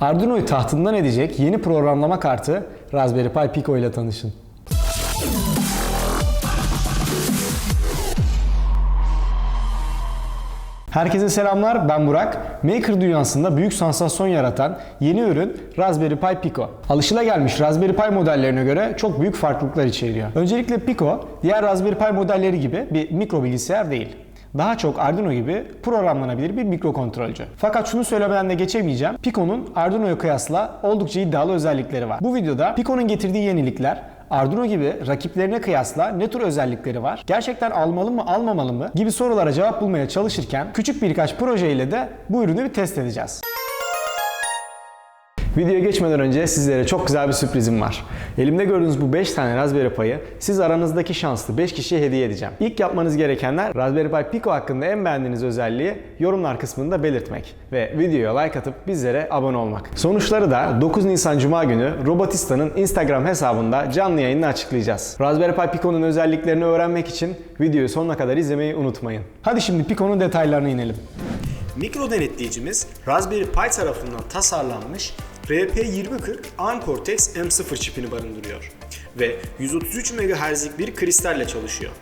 Arduino'yu tahtından edecek yeni programlama kartı Raspberry Pi Pico ile tanışın. Herkese selamlar, ben Burak. Maker dünyasında büyük sansasyon yaratan yeni ürün Raspberry Pi Pico. Alışılagelmiş Raspberry Pi modellerine göre çok büyük farklılıklar içeriyor. Öncelikle Pico, diğer Raspberry Pi modelleri gibi bir mikro bilgisayar değil. Daha çok Arduino gibi programlanabilir bir mikrokontrolcü. Fakat şunu söylemeden de geçemeyeceğim. Pico'nun Arduino'ya kıyasla oldukça iddialı özellikleri var. Bu videoda Pico'nun getirdiği yenilikler, Arduino gibi rakiplerine kıyasla ne tür özellikleri var? Gerçekten almalı mı almamalı mı? gibi sorulara cevap bulmaya çalışırken küçük birkaç proje ile de bu ürünü bir test edeceğiz. Videoya geçmeden önce sizlere çok güzel bir sürprizim var. Elimde gördüğünüz bu 5 tane Raspberry Pi'yi siz aranızdaki şanslı 5 kişiye hediye edeceğim. İlk yapmanız gerekenler Raspberry Pi Pico hakkında en beğendiğiniz özelliği yorumlar kısmında belirtmek ve videoya like atıp bizlere abone olmak. Sonuçları da 9 Nisan Cuma günü Robotista'nın Instagram hesabında canlı yayında açıklayacağız. Raspberry Pi Pico'nun özelliklerini öğrenmek için videoyu sonuna kadar izlemeyi unutmayın. Hadi şimdi Pico'nun detaylarına inelim. Mikro denetleyicimiz Raspberry Pi tarafından tasarlanmış RP2040 ARM Cortex M0 çipini barındırıyor ve 133 MHz'lik bir kristalle çalışıyor.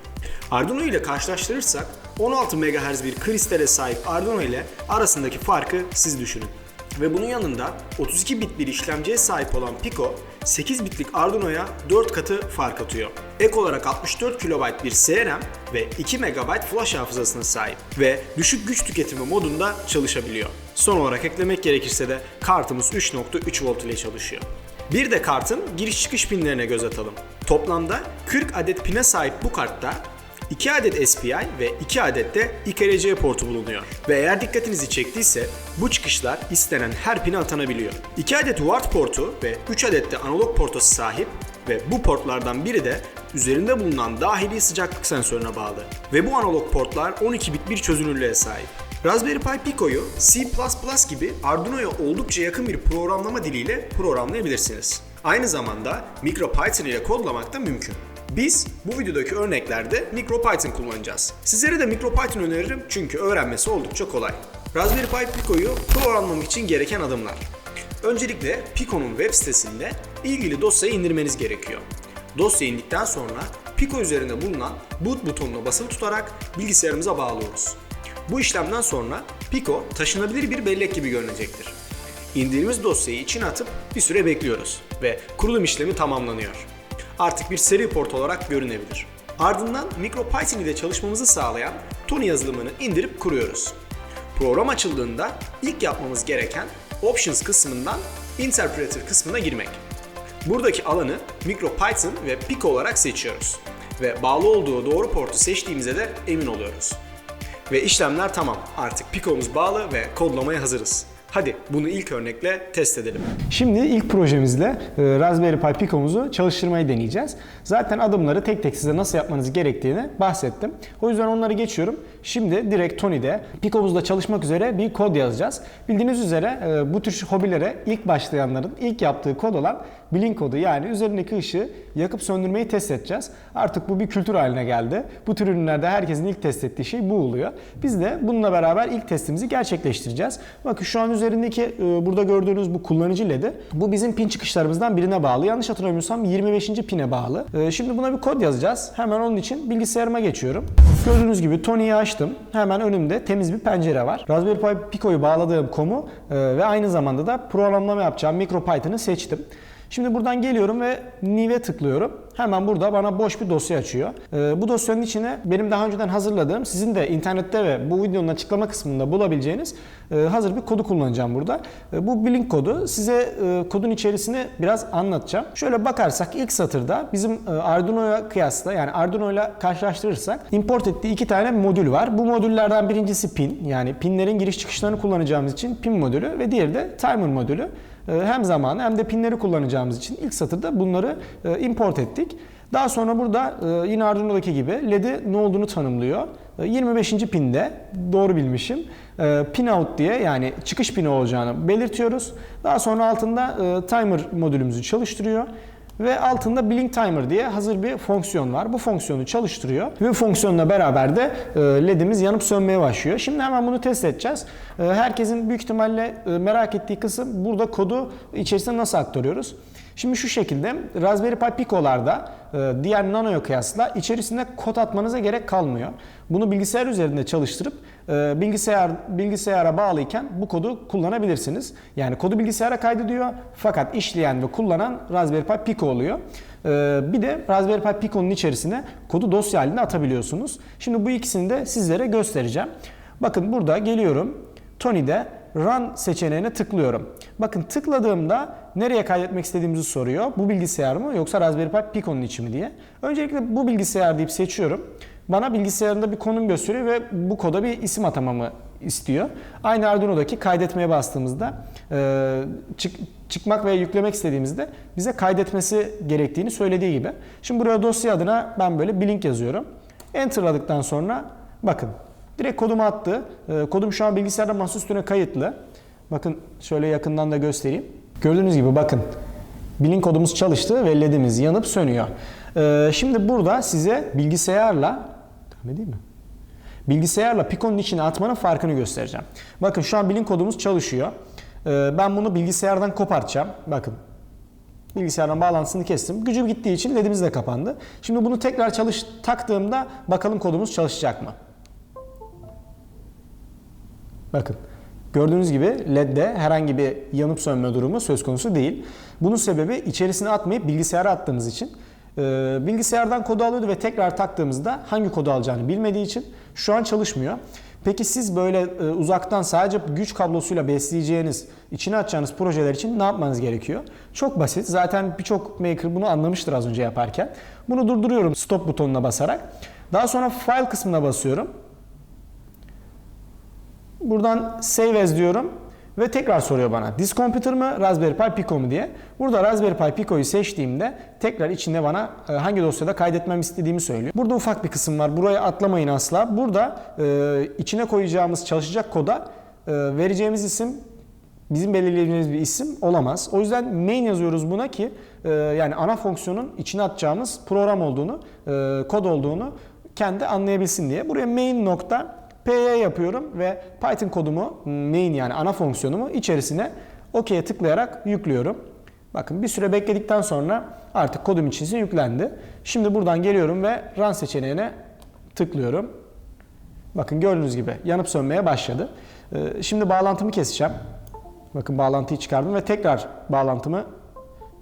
Arduino ile karşılaştırırsak 16 MHz bir kristale sahip Arduino ile arasındaki farkı siz düşünün. Ve bunun yanında 32 bit bir işlemciye sahip olan Pico, 8 bitlik Arduino'ya 4 katı fark atıyor. Ek olarak 64 KB bir CRM ve 2 MB flash hafızasına sahip ve düşük güç tüketimi modunda çalışabiliyor. Son olarak eklemek gerekirse de kartımız 3.3 volt ile çalışıyor. Bir de kartın giriş çıkış pinlerine göz atalım. Toplamda 40 adet pine sahip bu kartta 2 adet SPI ve 2 adet de IKRC portu bulunuyor. Ve eğer dikkatinizi çektiyse bu çıkışlar istenen her pine atanabiliyor. 2 adet UART portu ve 3 adet de analog portosu sahip ve bu portlardan biri de üzerinde bulunan dahili sıcaklık sensörüne bağlı. Ve bu analog portlar 12 bit bir çözünürlüğe sahip. Raspberry Pi Pico'yu C++ gibi Arduino'ya oldukça yakın bir programlama diliyle programlayabilirsiniz. Aynı zamanda MicroPython ile kodlamak da mümkün. Biz bu videodaki örneklerde MicroPython kullanacağız. Sizlere de MicroPython öneririm çünkü öğrenmesi oldukça kolay. Raspberry Pi Pico'yu programlamak için gereken adımlar. Öncelikle Pico'nun web sitesinde ilgili dosyayı indirmeniz gerekiyor. Dosya indikten sonra Pico üzerinde bulunan boot butonuna basılı tutarak bilgisayarımıza bağlıyoruz. Bu işlemden sonra Pico taşınabilir bir bellek gibi görünecektir. İndirdiğimiz dosyayı içine atıp bir süre bekliyoruz ve kurulum işlemi tamamlanıyor. Artık bir seri port olarak görünebilir. Ardından MicroPython ile çalışmamızı sağlayan Tony yazılımını indirip kuruyoruz. Program açıldığında ilk yapmamız gereken Options kısmından Interpreter kısmına girmek. Buradaki alanı MicroPython ve Pico olarak seçiyoruz ve bağlı olduğu doğru portu seçtiğimize de emin oluyoruz. Ve işlemler tamam. Artık Pico'muz bağlı ve kodlamaya hazırız. Hadi bunu ilk örnekle test edelim. Şimdi ilk projemizle e, Raspberry Pi Pico'muzu çalıştırmayı deneyeceğiz. Zaten adımları tek tek size nasıl yapmanız gerektiğini bahsettim. O yüzden onları geçiyorum. Şimdi direkt Tony'de Pico'muzda çalışmak üzere bir kod yazacağız. Bildiğiniz üzere e, bu tür hobilere ilk başlayanların ilk yaptığı kod olan Blink kodu yani üzerindeki ışığı yakıp söndürmeyi test edeceğiz. Artık bu bir kültür haline geldi. Bu tür ürünlerde herkesin ilk test ettiği şey bu oluyor. Biz de bununla beraber ilk testimizi gerçekleştireceğiz. Bakın şu an üzerindeki e, burada gördüğünüz bu kullanıcı ledi. Bu bizim pin çıkışlarımızdan birine bağlı. Yanlış hatırlamıyorsam 25. pine bağlı. E, Şimdi buna bir kod yazacağız. Hemen onun için bilgisayarıma geçiyorum. Gördüğünüz gibi Tony'yi açtım. Hemen önümde temiz bir pencere var. Raspberry Pi Pico'yu bağladığım komu e, ve aynı zamanda da programlama yapacağım MicroPython'ı seçtim. Şimdi buradan geliyorum ve New'e tıklıyorum. Hemen burada bana boş bir dosya açıyor. Ee, bu dosyanın içine benim daha önceden hazırladığım, sizin de internette ve bu videonun açıklama kısmında bulabileceğiniz e, hazır bir kodu kullanacağım burada. E, bu Blink kodu. Size e, kodun içerisini biraz anlatacağım. Şöyle bakarsak ilk satırda bizim e, Arduino'ya kıyasla yani Arduino ile karşılaştırırsak import ettiği iki tane modül var. Bu modüllerden birincisi pin yani pinlerin giriş çıkışlarını kullanacağımız için pin modülü ve diğeri de timer modülü. E, hem zamanı hem de pinleri kullanacağımız için ilk satırda bunları e, import ettik. Daha sonra burada e, yine Arduino'daki gibi LED'i ne olduğunu tanımlıyor. E, 25. pinde doğru bilmişim. E, Pin out diye yani çıkış pini olacağını belirtiyoruz. Daha sonra altında e, timer modülümüzü çalıştırıyor. Ve altında Blink Timer diye hazır bir fonksiyon var. Bu fonksiyonu çalıştırıyor ve fonksiyonla beraber de e, ledimiz yanıp sönmeye başlıyor. Şimdi hemen bunu test edeceğiz. E, Herkesin büyük ihtimalle e, merak ettiği kısım burada kodu içerisine nasıl aktarıyoruz? Şimdi şu şekilde Raspberry Pi Pico'larda e, diğer Nano'ya kıyasla içerisinde kod atmanıza gerek kalmıyor. Bunu bilgisayar üzerinde çalıştırıp e, bilgisayar bilgisayara bağlıyken bu kodu kullanabilirsiniz. Yani kodu bilgisayara kaydediyor fakat işleyen ve kullanan Raspberry Pi Pico oluyor. E, Bir de Raspberry Pi Pico'nun içerisine kodu dosya halinde atabiliyorsunuz. Şimdi bu ikisini de sizlere göstereceğim. Bakın burada geliyorum. Tony'de Run seçeneğine tıklıyorum. Bakın tıkladığımda nereye kaydetmek istediğimizi soruyor. Bu bilgisayar mı yoksa Raspberry Pi Pico'nun içi mi diye. Öncelikle bu bilgisayar deyip seçiyorum. Bana bilgisayarında bir konum gösteriyor ve bu koda bir isim atamamı istiyor. Aynı Arduino'daki kaydetmeye bastığımızda e, çık, çıkmak veya yüklemek istediğimizde bize kaydetmesi gerektiğini söylediği gibi. Şimdi buraya dosya adına ben böyle blink yazıyorum. Enter'ladıktan sonra bakın direkt kodumu attı. E, kodum şu an bilgisayarda masa üstüne kayıtlı. Bakın şöyle yakından da göstereyim. Gördüğünüz gibi bakın Blink kodumuz çalıştı ve ledimiz yanıp sönüyor. Ee, şimdi burada size bilgisayarla Devam edeyim mi? Bilgisayarla Pico'nun içine atmanın farkını göstereceğim. Bakın şu an Blink kodumuz çalışıyor. Ee, ben bunu bilgisayardan kopartacağım. Bakın bilgisayardan bağlantısını kestim. Gücü gittiği için ledimiz de kapandı. Şimdi bunu tekrar çalış taktığımda bakalım kodumuz çalışacak mı? Bakın gördüğünüz gibi LED'de herhangi bir yanıp sönme durumu söz konusu değil. Bunun sebebi içerisine atmayıp bilgisayara attığımız için. Ee, bilgisayardan kodu alıyordu ve tekrar taktığımızda hangi kodu alacağını bilmediği için şu an çalışmıyor. Peki siz böyle e, uzaktan sadece güç kablosuyla besleyeceğiniz, içine atacağınız projeler için ne yapmanız gerekiyor? Çok basit. Zaten birçok maker bunu anlamıştır az önce yaparken. Bunu durduruyorum stop butonuna basarak. Daha sonra file kısmına basıyorum. Buradan save as diyorum ve tekrar soruyor bana This computer mı Raspberry Pi Pico mu diye. Burada Raspberry Pi Pico'yu seçtiğimde tekrar içinde bana e, hangi dosyada kaydetmem istediğimi söylüyor. Burada ufak bir kısım var. Buraya atlamayın asla. Burada e, içine koyacağımız çalışacak koda e, vereceğimiz isim bizim belirleyeceğimiz bir isim olamaz. O yüzden main yazıyoruz buna ki yani ana fonksiyonun içine atacağımız program olduğunu, kod olduğunu kendi anlayabilsin diye. Buraya main nokta py yapıyorum ve Python kodumu main yani ana fonksiyonumu içerisine OK'ye tıklayarak yüklüyorum. Bakın bir süre bekledikten sonra artık kodum içerisine yüklendi. Şimdi buradan geliyorum ve run seçeneğine tıklıyorum. Bakın gördüğünüz gibi yanıp sönmeye başladı. Ee, Şimdi bağlantımı keseceğim. Bakın bağlantıyı çıkardım ve tekrar bağlantımı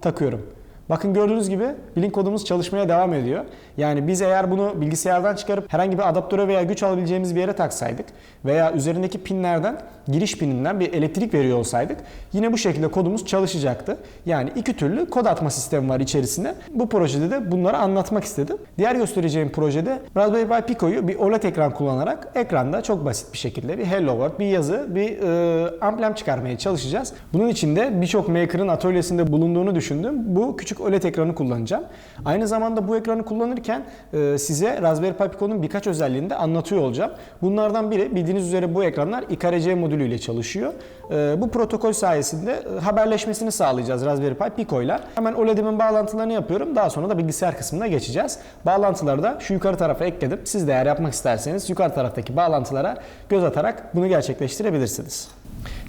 takıyorum. Bakın gördüğünüz gibi Blink kodumuz çalışmaya devam ediyor. Yani biz eğer bunu bilgisayardan çıkarıp herhangi bir adaptöre veya güç alabileceğimiz bir yere taksaydık veya üzerindeki pinlerden giriş pininden bir elektrik veriyor olsaydık yine bu şekilde kodumuz çalışacaktı. Yani iki türlü kod atma sistemi var içerisinde. Bu projede de bunları anlatmak istedim. Diğer göstereceğim projede Raspberry Pi Pico'yu bir OLED ekran kullanarak ekranda çok basit bir şekilde bir Hello World, bir yazı, bir e, amblem çıkarmaya çalışacağız. Bunun için de birçok maker'ın atölyesinde bulunduğunu düşündüm. Bu küçük OLED ekranı kullanacağım. Aynı zamanda bu ekranı kullanırken e, size Raspberry Pi Pico'nun birkaç özelliğini de anlatıyor olacağım. Bunlardan biri bildiğiniz üzere bu ekranlar IKRC modülüyle çalışıyor. E, bu protokol sayesinde e, haberleşmesini sağlayacağız Raspberry Pi Pico ile. Hemen OLED'imin bağlantılarını yapıyorum. Daha sonra da bilgisayar kısmına geçeceğiz. Bağlantıları da şu yukarı tarafa ekledim. Siz de eğer yapmak isterseniz yukarı taraftaki bağlantılara göz atarak bunu gerçekleştirebilirsiniz.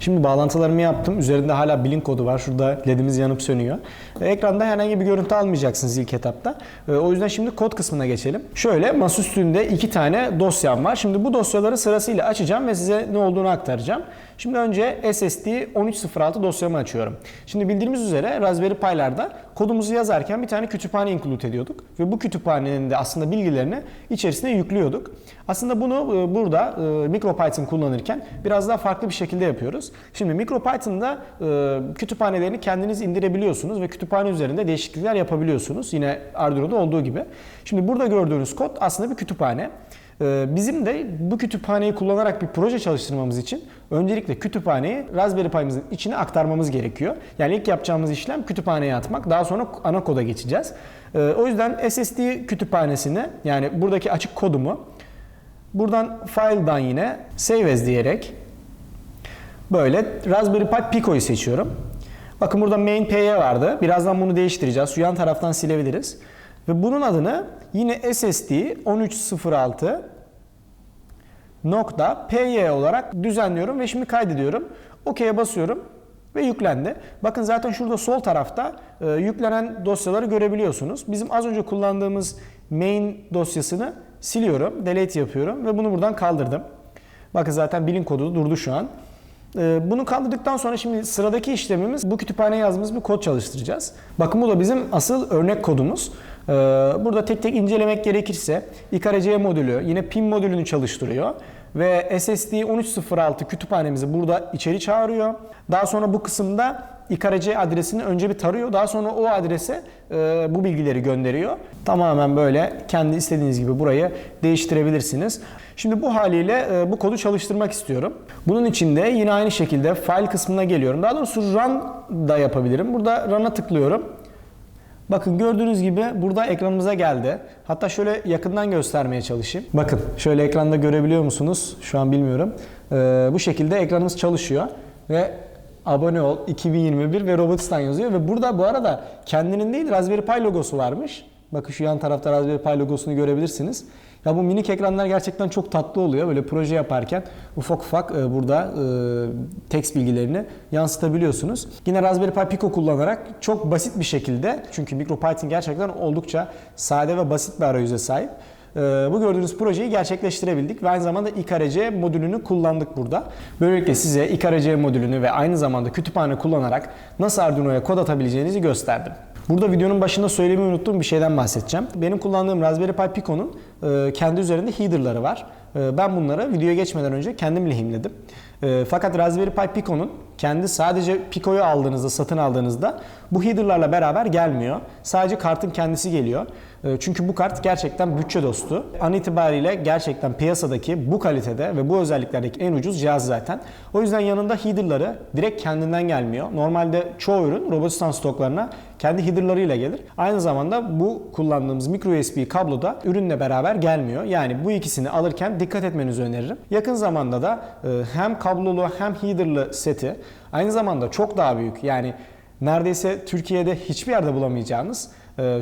Şimdi bağlantılarımı yaptım. Üzerinde hala Blink kodu var. Şurada ledimiz yanıp sönüyor. E, Ekranda herhangi bir görüntü almayacaksınız ilk etapta. E, O yüzden şimdi kod kısmına geçelim. Şöyle masaüstünde iki tane dosyam var. Şimdi bu dosyaları sırasıyla açacağım ve size ne olduğunu aktaracağım. Şimdi önce SSD 1306 dosyamı açıyorum. Şimdi bildiğimiz üzere Raspberry Pi'larda kodumuzu yazarken bir tane kütüphane include ediyorduk. Ve bu kütüphanenin de aslında bilgilerini içerisine yüklüyorduk. Aslında bunu e, burada MicroPython kullanırken biraz daha farklı bir şekilde yapıyoruz. Şimdi MicroPython'da e, kütüphanelerini kendiniz indirebiliyorsunuz ve kütüphane üzerinde değişiklikler yapabiliyorsunuz. Yine Arduino'da olduğu gibi. Şimdi burada gördüğünüz kod aslında bir kütüphane. Ee, Bizim de bu kütüphaneyi kullanarak bir proje çalıştırmamız için öncelikle kütüphaneyi Raspberry Pi'mizin içine aktarmamız gerekiyor. Yani ilk yapacağımız işlem kütüphaneye atmak. Daha sonra ana koda geçeceğiz. Ee, O yüzden SSD kütüphanesini yani buradaki açık kodumu buradan file'dan yine save as diyerek böyle Raspberry Pi Pico'yu seçiyorum. Bakın burada main PY vardı. Birazdan bunu değiştireceğiz. Yan taraftan silebiliriz. Ve bunun adını yine SSD 1306 nokta PY olarak düzenliyorum ve şimdi kaydediyorum. OK'ye basıyorum ve yüklendi. Bakın zaten şurada sol tarafta e, yüklenen dosyaları görebiliyorsunuz. Bizim az önce kullandığımız main dosyasını siliyorum, delete yapıyorum ve bunu buradan kaldırdım. Bakın zaten bilin kodu durdu şu an. E, bunu kaldırdıktan sonra şimdi sıradaki işlemimiz bu kütüphaneye yazdığımız bir kod çalıştıracağız. Bakın bu da bizim asıl örnek kodumuz. E, burada tek tek incelemek gerekirse IKRC modülü yine PIM modülünü çalıştırıyor ve SSD 1306 kütüphanemizi burada içeri çağırıyor. Daha sonra bu kısımda IKRC adresini önce bir tarıyor. Daha sonra o adrese e, bu bilgileri gönderiyor. Tamamen böyle kendi istediğiniz gibi burayı değiştirebilirsiniz. Şimdi bu haliyle e, bu kodu çalıştırmak istiyorum. Bunun için de yine aynı şekilde file kısmına geliyorum. Daha doğrusu run da yapabilirim. Burada run'a tıklıyorum. Bakın gördüğünüz gibi burada ekranımıza geldi. Hatta şöyle yakından göstermeye çalışayım. Bakın şöyle ekranda görebiliyor musunuz? Şu an bilmiyorum. Ee, bu şekilde ekranımız çalışıyor ve abone ol 2021 ve Robotistan yazıyor ve burada bu arada kendinin değil Raspberry Pi logosu varmış. Bakın şu yan tarafta Raspberry Pi logosunu görebilirsiniz. Ya bu minik ekranlar gerçekten çok tatlı oluyor. Böyle proje yaparken ufak ufak e, burada e, text bilgilerini yansıtabiliyorsunuz. Yine Raspberry Pi Pico kullanarak çok basit bir şekilde çünkü MicroPython gerçekten oldukça sade ve basit bir arayüze sahip. E, bu gördüğünüz projeyi gerçekleştirebildik ve aynı zamanda IKRC modülünü kullandık burada. Böylelikle size IKRC modülünü ve aynı zamanda kütüphane kullanarak nasıl Arduino'ya kod atabileceğinizi gösterdim. Burada videonun başında söylemeyi unuttuğum bir şeyden bahsedeceğim. Benim kullandığım Raspberry Pi Pico'nun e, kendi üzerinde header'ları var. E, ben bunları videoya geçmeden önce kendim lehimledim. E, fakat Raspberry Pi Pico'nun kendi sadece Pico'yu aldığınızda, satın aldığınızda bu header'larla beraber gelmiyor. Sadece kartın kendisi geliyor. E, Çünkü bu kart gerçekten bütçe dostu. An itibariyle gerçekten piyasadaki bu kalitede ve bu özelliklerdeki en ucuz cihaz zaten. O yüzden yanında header'ları direkt kendinden gelmiyor. Normalde çoğu ürün Robotistan stoklarına kendi header'larıyla gelir. Aynı zamanda bu kullandığımız micro USB kablo da ürünle beraber gelmiyor. Yani bu ikisini alırken dikkat etmenizi öneririm. Yakın zamanda da e, hem kablolu hem header'lı seti aynı zamanda çok daha büyük. Yani neredeyse Türkiye'de hiçbir yerde bulamayacağınız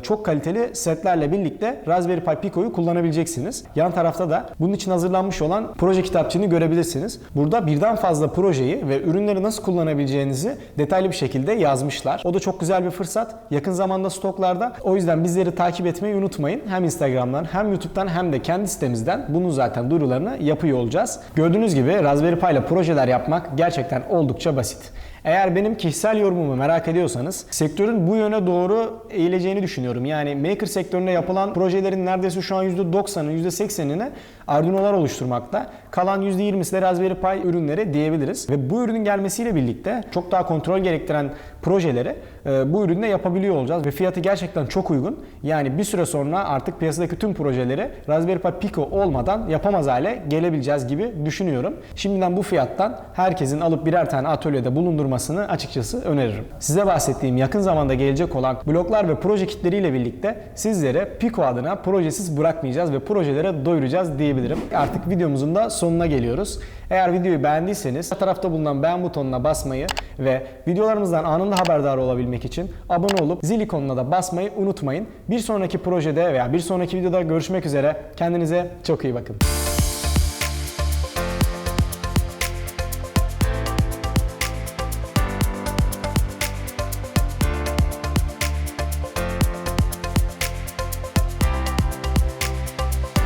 çok kaliteli setlerle birlikte Raspberry Pi Pico'yu kullanabileceksiniz. Yan tarafta da bunun için hazırlanmış olan proje kitapçığını görebilirsiniz. Burada birden fazla projeyi ve ürünleri nasıl kullanabileceğinizi detaylı bir şekilde yazmışlar. O da çok güzel bir fırsat. Yakın zamanda stoklarda. O yüzden bizleri takip etmeyi unutmayın. Hem Instagram'dan hem YouTube'dan hem de kendi sitemizden bunun zaten duyurularını yapıyor olacağız. Gördüğünüz gibi Raspberry Pi ile projeler yapmak gerçekten oldukça basit. Eğer benim kişisel yorumumu merak ediyorsanız sektörün bu yöne doğru eğileceğini düşünüyorum. Yani maker sektöründe yapılan projelerin neredeyse şu an %90'ı %80'ini Arduino'lar oluşturmakta. Kalan %20'si de Raspberry Pi ürünleri diyebiliriz. Ve bu ürünün gelmesiyle birlikte çok daha kontrol gerektiren projeleri e, bu ürünle yapabiliyor olacağız. Ve fiyatı gerçekten çok uygun. Yani bir süre sonra artık piyasadaki tüm projeleri Raspberry Pi Pico olmadan yapamaz hale gelebileceğiz gibi düşünüyorum. Şimdiden bu fiyattan herkesin alıp birer tane atölyede bulundurmasını açıkçası öneririm. Size bahsettiğim yakın zamanda gelecek olan bloklar ve proje kitleriyle birlikte sizlere Pico adına projesiz bırakmayacağız ve projelere doyuracağız diyebilirim. Artık videomuzun da sonuna geliyoruz. Eğer videoyu beğendiyseniz sağ tarafta bulunan beğen butonuna basmayı ve videolarımızdan anında haberdar olabilmek için abone olup zil ikonuna da basmayı unutmayın. Bir sonraki projede veya bir sonraki videoda görüşmek üzere. Kendinize çok iyi bakın.